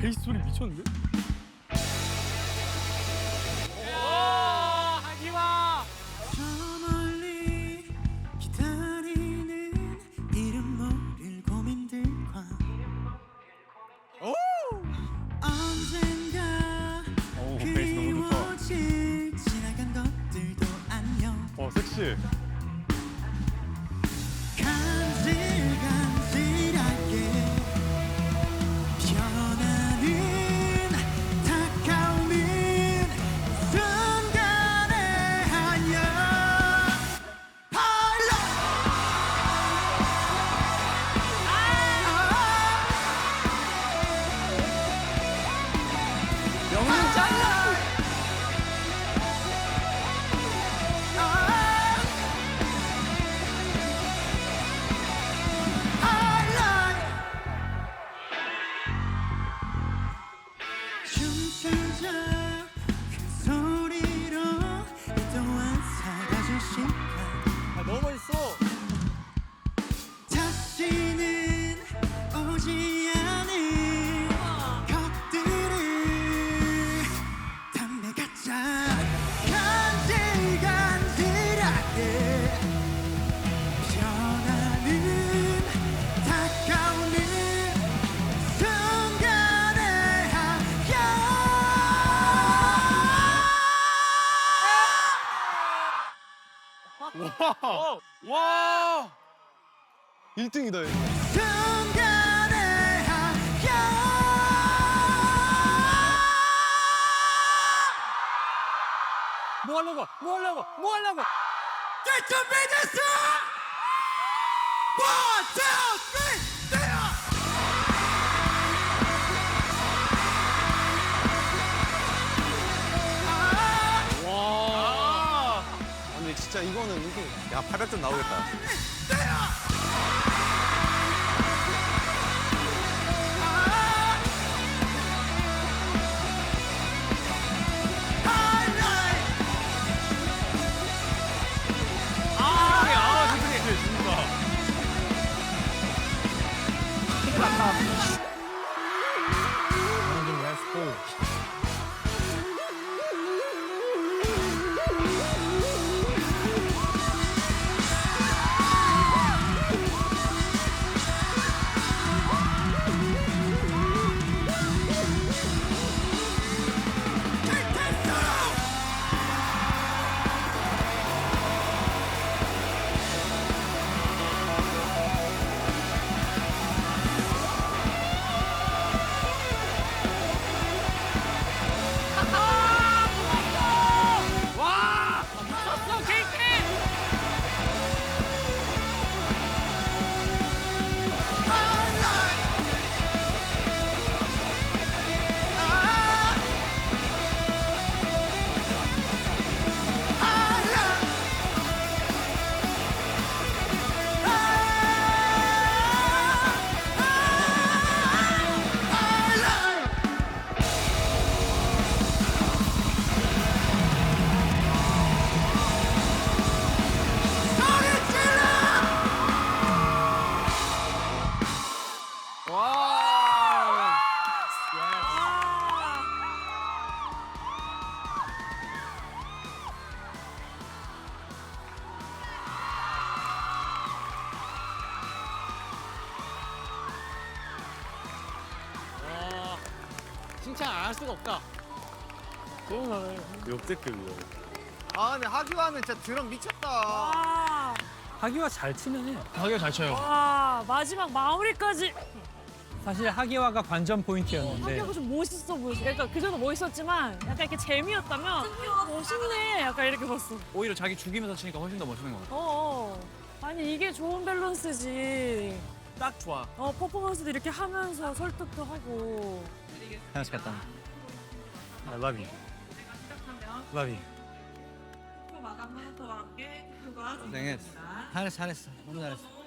베이스 소리 미쳤는데? 오 베이스 너무 좋다. 어 섹시. 오지 않을 것들을 담내가자. 간질간질하게 변하는 다가오는 순간에 하여 와. 1등이다. 순간 뭐 하려고? 뭐 하려고? 뭐 하려고? Get to be the sun! One, two, three, there! 와. 근데 진짜 이거는 이게 야 800점 나오겠다. 아, 와. 칭찬 안 할 수가 없다. 역대급이야. 아 근데 하기와는 진짜 드럼 미쳤다. 와, 하기와 잘 치네. 하기가 잘 쳐요. 와 마지막 마무리까지 사실 하기와가 관전 포인트였는데 하기가 좀 멋있어 보였어. 그러니까 그 전에 멋있었지만 약간 이렇게 재미였다면 멋있네. 약간 이렇게 봤어. 오히려 자기 죽이면서 치니까 훨씬 더 멋있는 것 같아. 어, 어. 아니 이게 좋은 밸런스지. 딱 좋아. 어 퍼포먼스도 이렇게 하면서 설득도 하고. 잘했겠다. I love you. Love you. 마감부터 함께 결과 고생했어. 잘했어, 잘했어. 너무 잘했어.